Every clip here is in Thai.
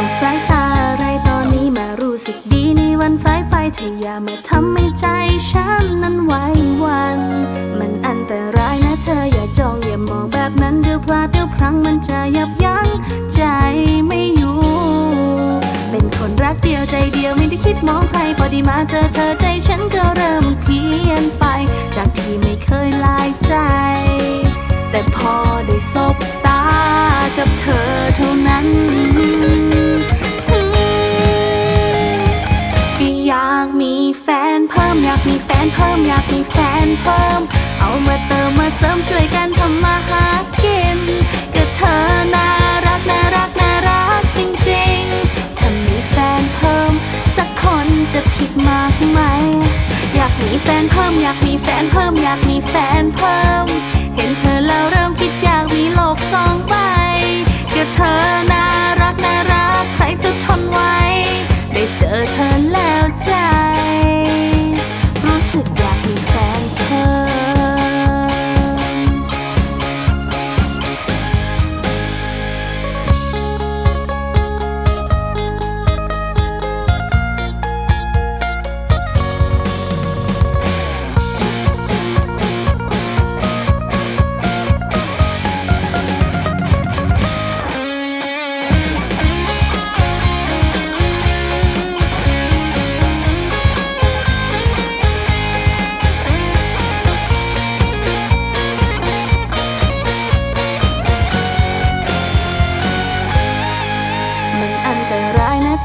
สงสายตาอะไรตอนนี้มารู้สึกดีในวันสายไปเธออย่ามาทำให้ใจฉันนั้นไหวหวัน มันอันตรายนะเธออย่าจ้องอย่ามองแบบนั้นเดี๋ยวพลาดเดี๋ยวพลั้งมันจะยับยั้งใจไม่อยู่ เป็นคนรักเดียวใจเดียวไม่ได้คิดมองใครพอดีมาเจอเธอใจฉันก็เริ่มเพี้ยนไป จากที่ไม่เคยลายใจ แต่พอได้สบตากับเธอเท่านั้น เพิ่มอยากมีแฟนเพิ่ม เอามาเติมมาเสริมช่วยกันทำมาหากินก็เธอน่ารักน่ารักน่ารักจริงๆ ถ้ามีแฟนเพิ่ม สักคนจะผิดมากไหม อยากมีแฟนเพิ่มอยากมีแฟนเพิ่มอยากมีแฟนเพิ่ม รู้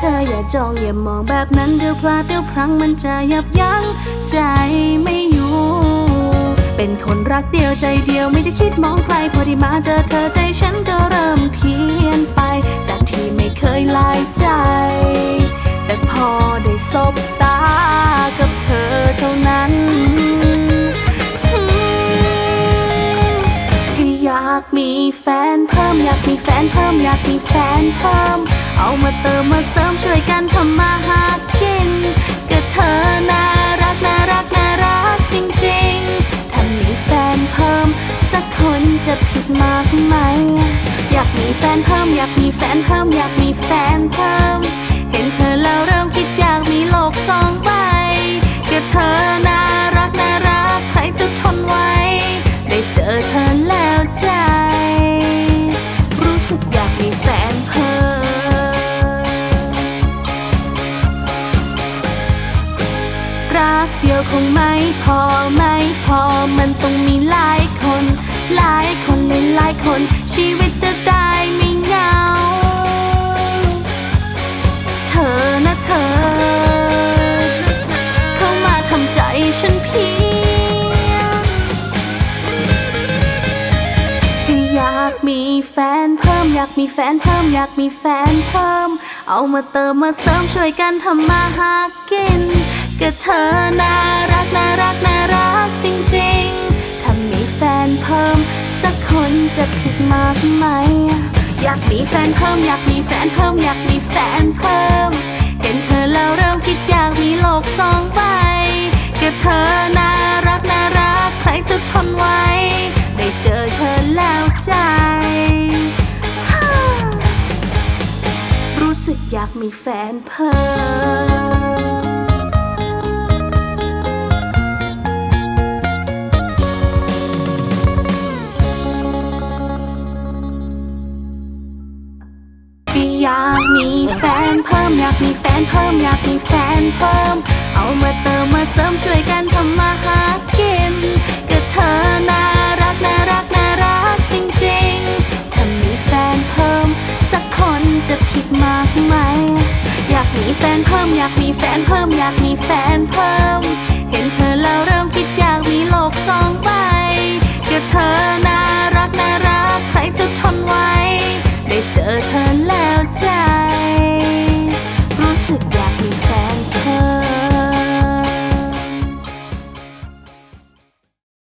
ธออย่าจ้องอย่ามองแบบนั้นเดี๋ยวพลาดเดี๋ยวพลั้งมันจะยับยั้งใจไม่อยู่ เป็นคนรักเดียวใจเดียวไม่ได้คิดมองใครพอที่มาเจอเธอใจฉันก็เริ่มเพี้ยนไป จากที่ไม่เคยลายใจ แต่พอได้สบตาากมีแฟนเพิ่มอยากมีแฟนเพิ่ม เอามาเติมมาเสริมช่วยกันทำมาหากินก็เธอน่ารักน่ารักน่ารักจริงๆ ถ้ามีแฟนเพิ่ม สักคนจะผิดมากไหม อยากมีแฟนเพิ่มอยากมีแฟนเพิ่มอยากมีแฟนเพิ่ม เห็นเธอแล้วเริ่ม หลายคน ชีวิตจะได้ไม่เหงา เธอนะเธอ เข้ามาทำใจฉันเพียงก็อยากมีแฟนเพิ่ม อยากมีแฟนเพิ่ม อยากมีแฟนเพิ่ม เอามาเติมมาเสริมช่วยกันทำมาหากินก็เธอน่ารักน่ารัก จะผิดมากไหม อยากมีแฟนเพิ่ม อยากมีแฟนเพิ่ม อยากมีแฟนเพิ่ม เห็นเธอแล้วเริ่มคิดอยากมีโลกสองใบก็เธอน่ารักน่ารักใครจะทนไหวได้เจอเธอแล้วใจ รู้สึกอยากมีแฟนเพิ่ม มีแฟนเพิ่มอยากมีแฟนเพิ่มอยากมีแฟนเพิ่ม เอามาเติมมาเสริมช่วยกันทำมาหากินก็เธอน่ารักน่ารักน่ารักจริงๆ ถ้ามีแฟนเพิ่ม สักคนจะผิดมากไหม อยากมีแฟนเพิ่มอยากมีแฟนเพิ่มอยากมีแฟนเพิ่ม เห็นเธอแล้ว